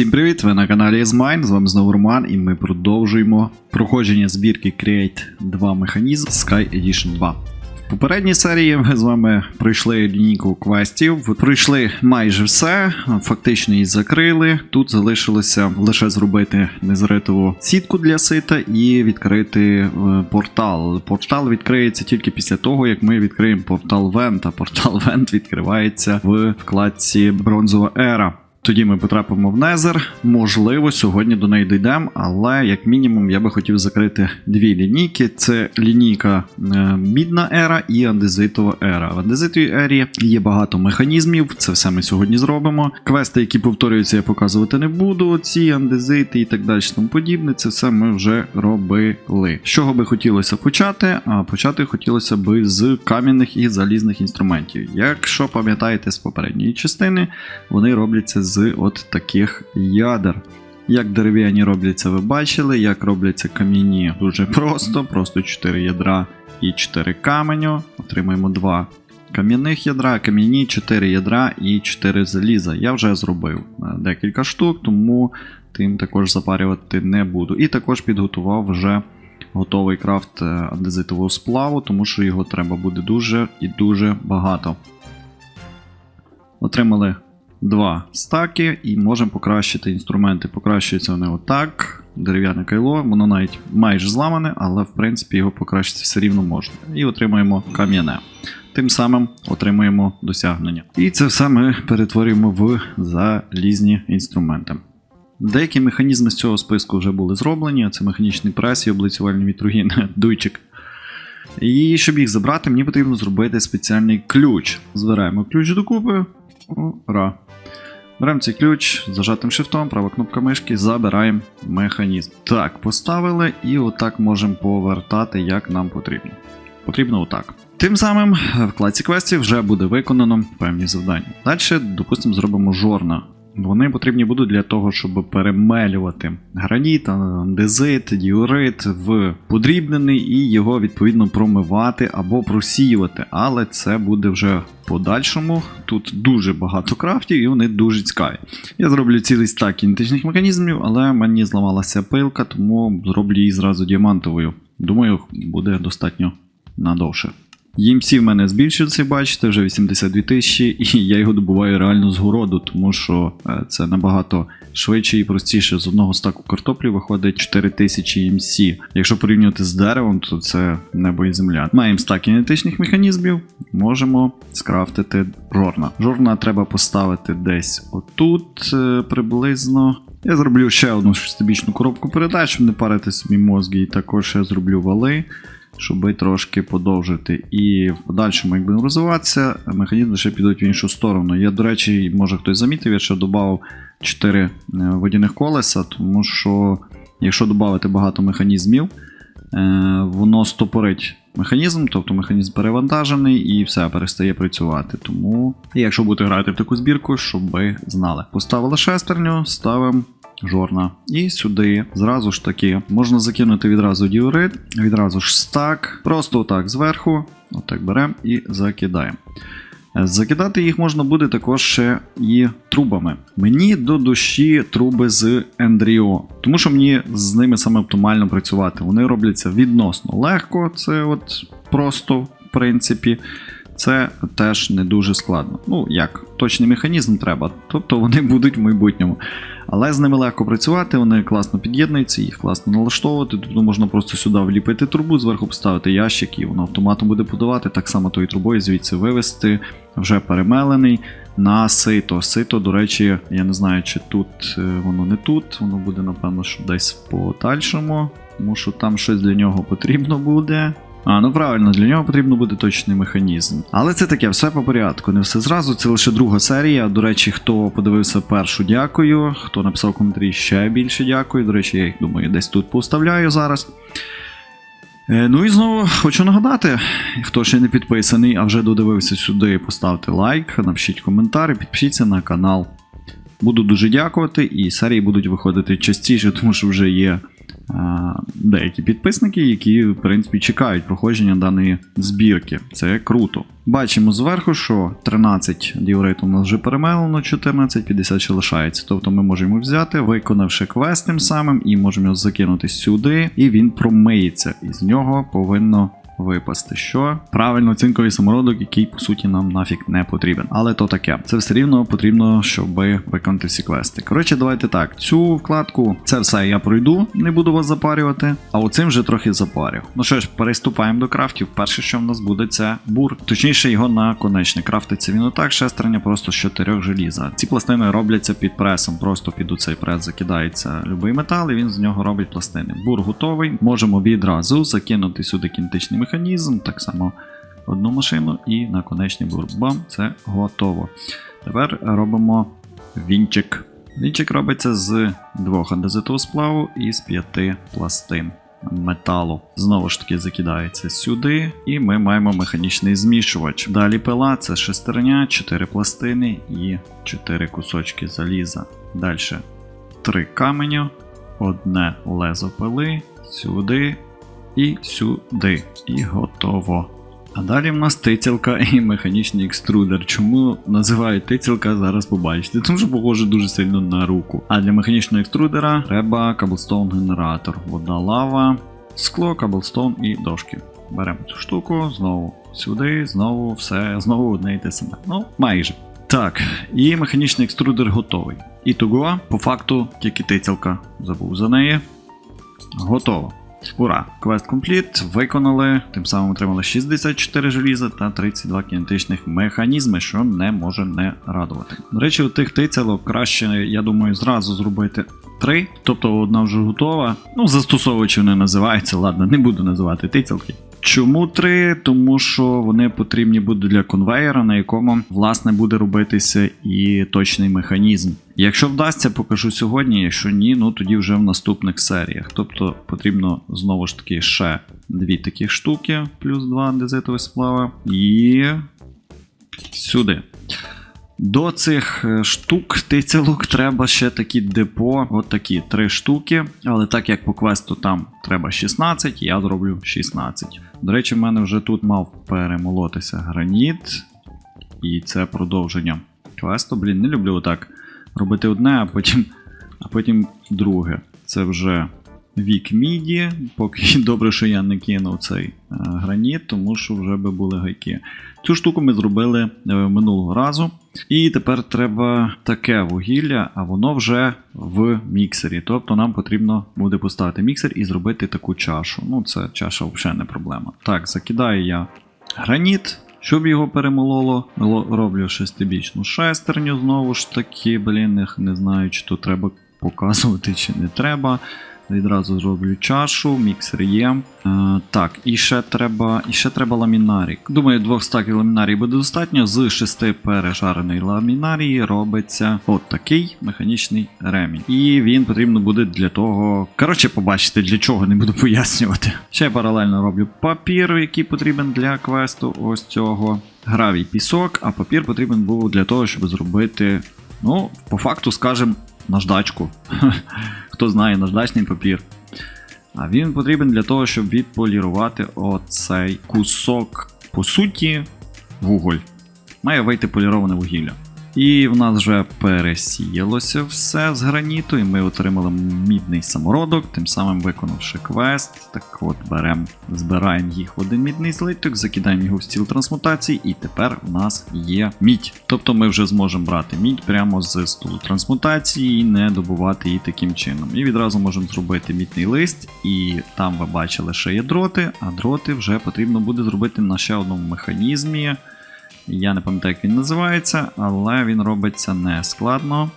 Всім привіт! Ви на каналі Zmine, з вами знову Роман, і ми продовжуємо проходження збірки Create 2 Механізм Sky Edition 2. В попередній серії ми з вами пройшли лінійку квестів, пройшли майже все, фактично її закрили. Тут залишилося лише зробити незритову сітку для сита і відкрити е, портал. Портал відкриється тільки після того, як ми відкриємо портал Вент, а портал Вент відкривається в вкладці Бронзова Ера. Тоді ми потрапимо в Незер. Можливо, сьогодні до неї дійдемо, але як мінімум я би хотів закрити дві лінійки: це лінійка е, Мідна ера і андезитова ера. В андезитовій ері є багато механізмів, це все ми сьогодні зробимо. Квести, які повторюються, я показувати не буду. Ці андезити і так далі, тому подібне. Це все ми вже робили. З чого би хотілося почати? А почати хотілося би з кам'яних і залізних інструментів. Якщо пам'ятаєте з попередньої частини, вони робляться з от таких ядер. Як дерев'яні робляться, ви бачили, як робляться кам'яні дуже просто, просто 4 ядра і 4 каменю. Отримаємо 2 кам'яних ядра, кам'яні 4 ядра і 4 заліза. Я вже зробив е, декілька штук, тому тим також запарювати не буду. І також підготував вже готовий крафт е, андезитового сплаву, тому що його треба буде дуже і дуже багато. Отримали два стаки і можемо покращити інструменти. Покращуються вони отак. Дерев'яне кайло, воно навіть майже зламане, але в принципі його покращити все рівно можна. І отримаємо кам'яне. Тим самим отримуємо досягнення. І це все ми перетворюємо в залізні інструменти. Деякі механізми з цього списку вже були зроблені, це механічний прес і облицювальні вітруги дуйчик. І щоб їх забрати, мені потрібно зробити спеціальний ключ. Збираємо ключ докупи. Ура. Беремо цей ключ, зажатим шифтом, права кнопка мишки, забираємо механізм. Так, поставили і отак можемо повертати, як нам потрібно. Потрібно отак. Тим самим в клаці квестів вже буде виконано певні завдання. Далі, допустимо, зробимо жорна. Вони потрібні будуть для того, щоб перемелювати граніт, андезит, діорит в подрібнений і його відповідно промивати або просіювати. Але це буде вже подальшому. Тут дуже багато крафтів і вони дуже цікаві. Я зроблю цілий стак кінетичних механізмів, але мені зламалася пилка, тому зроблю її зразу діамантовою. Думаю, буде достатньо надовше. EMC в мене збільшився, бачите, вже 82 тисячі, і я його добуваю реально з городу, тому що е, це набагато швидше і простіше. З одного стаку картоплі виходить 4 тисячі EMC. Якщо порівнювати з деревом, то це небо і земля. Маємо стак кінетичних механізмів, можемо скрафтити жорна. Жорна треба поставити десь отут е, приблизно. Я зроблю ще одну шестибічну коробку передач, щоб не парити собі мозги, і також я зроблю вали щоб трошки подовжити. І в подальшому, як будемо розвиватися, механізми ще підуть в іншу сторону. Я, до речі, може хтось замітив, я ще додав 4 е, водяних колеса, тому що, якщо додати багато механізмів, е, воно стопорить механізм, тобто механізм перевантажений і все перестає працювати. Тому, якщо будете грати в таку збірку, щоб ви знали. Поставили шестерню, ставимо жорна. І сюди зразу ж таки можна закинути відразу діорит, відразу ж стак. Просто отак зверху, отак беремо і закидаємо. Закидати їх можна буде також ще і трубами. Мені до душі труби з Enдріо, тому що мені з ними саме оптимально працювати. Вони робляться відносно легко, це от просто в принципі. Це теж не дуже складно. Ну, як, точний механізм треба, тобто вони будуть в майбутньому. Але з ними легко працювати, вони класно під'єднуються, їх класно налаштовувати. Тобто можна просто сюди вліпити трубу, зверху поставити ящик, і воно автоматом буде подавати. Так само тою трубою звідси вивести, вже перемелений на сито. Сито, до речі, я не знаю, чи тут е, воно не тут, воно буде, напевно, що десь подальшому, тому що там щось для нього потрібно буде. А, ну правильно, для нього потрібно буде точний механізм. Але це таке, все по порядку, не все зразу. Це лише друга серія. До речі, хто подивився першу, дякую. Хто написав коментарі, ще більше дякую. До речі, я їх думаю, десь тут поставляю зараз. Е, ну і знову хочу нагадати, хто ще не підписаний, а вже додивився сюди, поставте лайк, напишіть коментар і підпишіться на канал. Буду дуже дякувати, і серії будуть виходити частіше, тому що вже є деякі підписники, які, в принципі, чекають проходження даної збірки. Це круто. Бачимо зверху, що 13 діорит у нас вже перемелено, 14, 50 ще лишається. Тобто ми можемо взяти, виконавши квест тим самим, і можемо його закинути сюди, і він промиється. І з нього повинно випасти. Що правильно оцінковий самородок, який по суті нам нафіг не потрібен. Але то таке. Це все рівно потрібно, щоб виконати всі квести. Коротше, давайте так. Цю вкладку, це все я пройду, не буду вас запарювати. А оцим вже трохи запарю. Ну що ж, переступаємо до крафтів. Перше, що в нас буде, це бур. Точніше, його наконечник. Крафтиться він отак, шестерня просто з чотирьох желіза. Ці пластини робляться під пресом. Просто під у цей прес закидається любий метал, і він з нього робить пластини. Бур готовий. Можемо відразу закинути сюди кінетичний механізм, так само одну машину і наконечний бур. Бам, це готово. Тепер робимо вінчик. Вінчик робиться з двох андезитового сплаву і з п'яти пластин металу. Знову ж таки закидається сюди, і ми маємо механічний змішувач. Далі пила це шестерня, 4 пластини і 4 кусочки заліза. Далі 3 каменю, одне лезо пили, сюди і сюди. І готово. А далі в нас тицялка і механічний екструдер. Чому називають тицялка, зараз побачите. Тому що похоже дуже сильно на руку. А для механічного екструдера треба каблстоун генератор. Вода лава, скло, каблстоун і дошки. Беремо цю штуку, знову сюди, знову все, знову одне і те саме. Ну, майже. Так, і механічний екструдер готовий. І того, по факту, тільки тицялка забув за неї. Готово. Ура! Квест компліт, виконали, тим самим отримали 64 желіза та 32 кінетичних механізми, що не може не радувати. До речі, у тих тицялок краще, я думаю, зразу зробити 3, тобто одна вже готова. Ну, застосовувачі вони називаються, ладно, не буду називати тицялки. Чому три? Тому що вони потрібні будуть для конвейера, на якому власне буде робитися і точний механізм. Якщо вдасться, покажу сьогодні. Якщо ні, ну тоді вже в наступних серіях. Тобто потрібно знову ж таки ще дві такі штуки, плюс два андезитових сплава, і сюди. До цих е, штук тицялок треба ще такі депо, от такі три штуки. Але так як по квесту там треба 16, я зроблю 16. До речі, в мене вже тут мав перемолотися граніт. І це продовження квесту. Блін, не люблю отак робити одне, а потім, а потім друге. Це вже вік міді. Поки добре, що я не кинув цей е, граніт, тому що вже би були гайки. Цю штуку ми зробили е, минулого разу. І тепер треба таке вугілля, а воно вже в міксері. Тобто нам потрібно буде поставити міксер і зробити таку чашу. Ну, це чаша взагалі не проблема. Так, закидаю я граніт. Щоб його перемололо, роблю шестибічну шестерню знову ж таки. Блін, не, не знаю, чи то треба показувати, чи не треба. Відразу зроблю чашу, міксер є. Е, так, і ще треба і ще треба ламінарій. Думаю, двох стаків ламінарій буде достатньо. З шести пережареної ламінарії робиться от такий механічний ремінь. І він потрібно буде для того. Коротше, побачите, для чого не буду пояснювати. Ще я паралельно роблю папір, який потрібен для квесту ось цього. Гравій пісок, а папір потрібен був для того, щоб зробити, ну, по факту, скажем, наждачку. Хто знає наждачний папір. А він потрібен для того, щоб відполірувати оцей кусок, по суті, вуголь. Має вийти поліроване вугілля. І в нас вже пересіялося все з граніту, і ми отримали мідний самородок, тим самим виконавши квест. Так от беремо, збираємо їх в один мідний злиток, закидаємо його в стіл трансмутації, і тепер у нас є мідь. Тобто ми вже зможемо брати мідь прямо з столу трансмутації і не добувати її таким чином. І відразу можемо зробити мідний лист, і там ви бачили, що є дроти, а дроти вже потрібно буде зробити на ще одному механізмі. Я не пам'ятаю, як він називається, але він робиться не складно.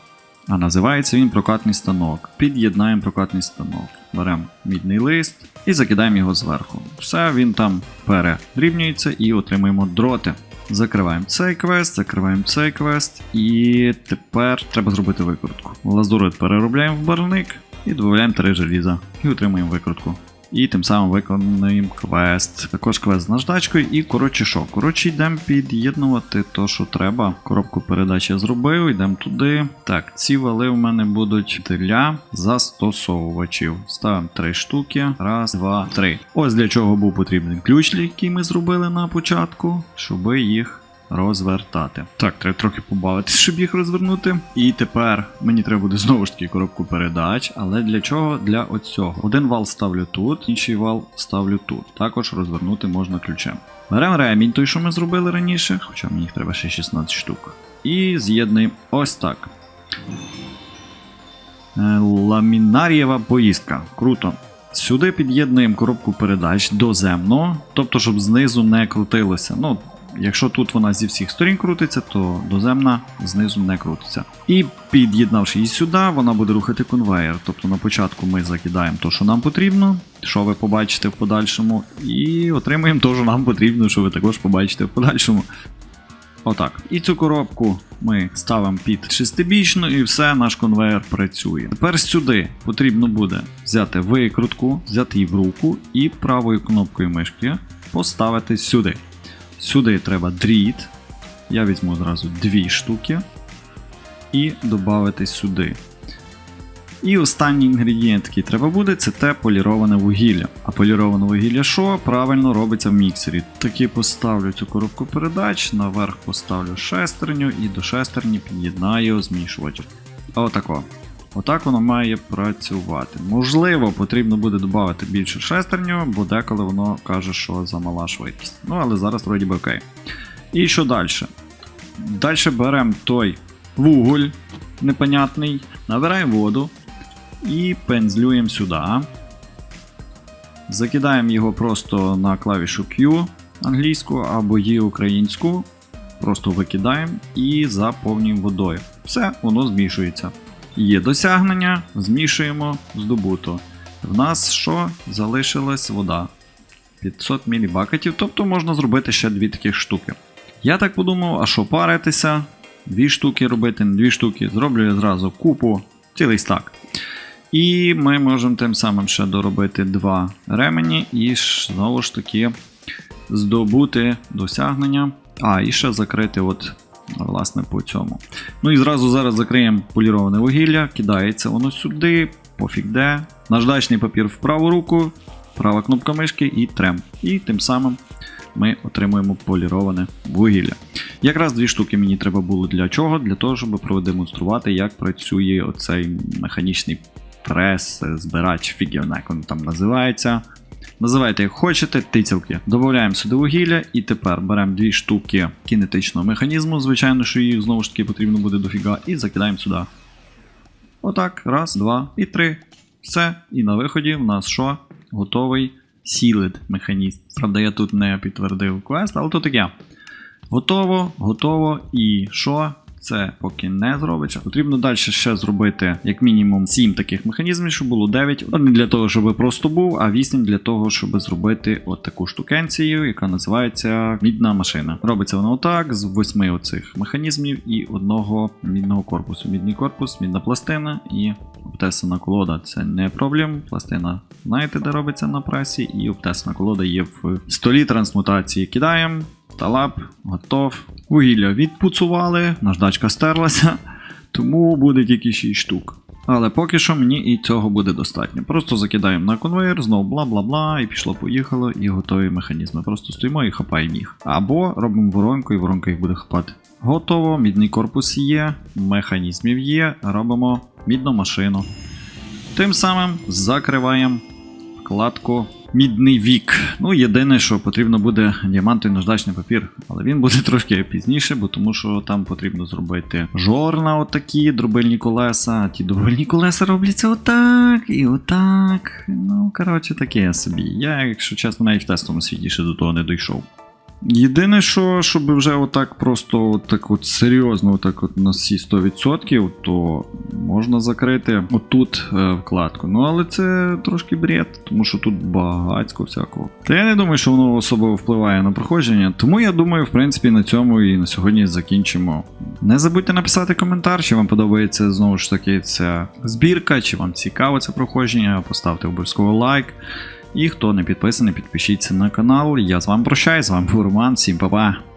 А називається він прокатний станок. Під'єднаємо прокатний станок. Беремо мідний лист і закидаємо його зверху. Все, він там перерівнюється і отримуємо дроти. Закриваємо цей квест, закриваємо цей квест, і тепер треба зробити викрутку. Лазурит переробляємо в барвник і додаємо 3 желіза. І отримуємо викрутку. І тим самим виконуємо квест. Також квест з наждачкою. І коротше що? Коротше, йдемо під'єднувати то, що треба. Коробку передач я зробив, йдемо туди. Так, ці вали у мене будуть для застосовувачів. Ставимо три штуки. Раз, два, три. Ось для чого був потрібен ключ, який ми зробили на початку, щоб їх розвертати. Так, треба трохи побавитись, щоб їх розвернути. І тепер мені треба буде знову ж таки коробку передач. Але для чого? Для оцього. Один вал ставлю тут, інший вал ставлю тут. Також розвернути можна ключем. Беремо ремінь, той, що ми зробили раніше, хоча мені їх треба ще 16 штук. І з'єднуємо ось так. Е, Ламінарієва поїздка. Круто. Сюди під'єднуємо коробку передач доземно, тобто, щоб знизу не крутилося. Ну, якщо тут вона зі всіх сторін крутиться, то доземна знизу не крутиться. І під'єднавши її сюди, вона буде рухати конвейер. Тобто на початку ми закидаємо те, що нам потрібно, що ви побачите в подальшому, і отримуємо те, що нам потрібно, що ви також побачите в подальшому. Отак. І цю коробку ми ставимо під шестибічну, і все, наш конвейер працює. Тепер сюди потрібно буде взяти викрутку, взяти її в руку і правою кнопкою мишки поставити сюди. Сюди треба дріт. Я візьму зразу дві штуки і додати сюди. І останній інгредієнт, який треба буде, це те поліроване вугілля. А поліроване вугілля що? Правильно робиться в міксері. Таки поставлю цю коробку передач, наверх поставлю шестерню і до шестерні під'єднаю змішувач. Отако. Отак воно має працювати. Можливо, потрібно буде додати більше шестерню, бо деколи воно каже, що замала швидкість. Ну, але зараз вроді би окей. І що далі? Далі беремо той вуголь непонятний, набираємо воду і пензлюємо сюди. Закидаємо його просто на клавішу Q англійську або Є українську. Просто викидаємо і заповнюємо водою. Все, воно змішується. Є досягнення, змішуємо, здобуто. В нас що? Залишилась вода. 500 мілібакетів, тобто можна зробити ще дві таких штуки. Я так подумав, а що паритися? Дві штуки робити, не дві штуки. Зроблю я зразу купу, цілий стак. І ми можемо тим самим ще доробити два ремені і знову ж таки здобути досягнення. А, і ще закрити от, власне, по цьому. Ну і зразу зараз закриємо поліроване вугілля, кидається воно сюди, пофіг де. Наждачний папір в праву руку, права кнопка мишки і трем. І тим самим ми отримуємо поліроване вугілля. Якраз дві штуки мені треба було для чого? Для того, щоб продемонструвати, як працює оцей механічний прес, збирач, фігів, як він там називається. Називайте як хочете, тицялки. Додаємо сюди вугілля, і тепер беремо дві штуки кінетичного механізму, звичайно, що їх знову ж таки потрібно буде дофіга, і закидаємо сюди. Отак, раз, два і три. Все. І на виході в нас що? Готовий сілед механізм. Правда, я тут не підтвердив квест, але то таке. Готово, готово. І що? Це поки не зробиться. Потрібно далі ще зробити як мінімум 7 таких механізмів, щоб було 9. Один для того, щоб просто був, а 8 для того, щоб зробити от таку штукенцію, яка називається мідна машина. Робиться вона отак, з 8 оцих механізмів і одного мідного корпусу. Мідний корпус, мідна пластина і обтесана колода. Це не проблем. Пластина знаєте, де робиться на пресі, і обтесана колода є в столі трансмутації. Кидаємо. Талап, готов. Вугілля відпуцували, наждачка стерлася, тому буде тільки 6 штук. Але поки що мені і цього буде достатньо. Просто закидаємо на конвейер, знову бла-бла-бла, і пішло-поїхало, і готові механізми. Просто стоїмо і хапаємо їх. Або робимо воронку, і воронка їх буде хапати. Готово, мідний корпус є, механізмів є, робимо мідну машину. Тим самим закриваємо вкладку Мідний вік. Ну, єдине, що потрібно буде діамантовий наждачний папір, але він буде трошки пізніше, бо тому що там потрібно зробити жорна, отакі дробильні колеса. Ті дробильні колеса робляться отак і отак. Ну, коротше, таке собі. Я, якщо чесно, навіть в тестовому світі ще до того не дійшов. Єдине, що щоб вже отак просто отак от серйозно, отак от на всі 100%, то можна закрити отут е, вкладку. Ну але це трошки бред, тому що тут багатько всякого. Та я не думаю, що воно особливо впливає на проходження. Тому я думаю, в принципі, на цьому і на сьогодні закінчимо. Не забудьте написати коментар, чи вам подобається знову ж таки ця збірка, чи вам цікаво це проходження. Поставте обов'язково лайк. І хто не підписаний, підпишіться на канал. Я з вами прощаюсь, з вами був Роман, всім па-па.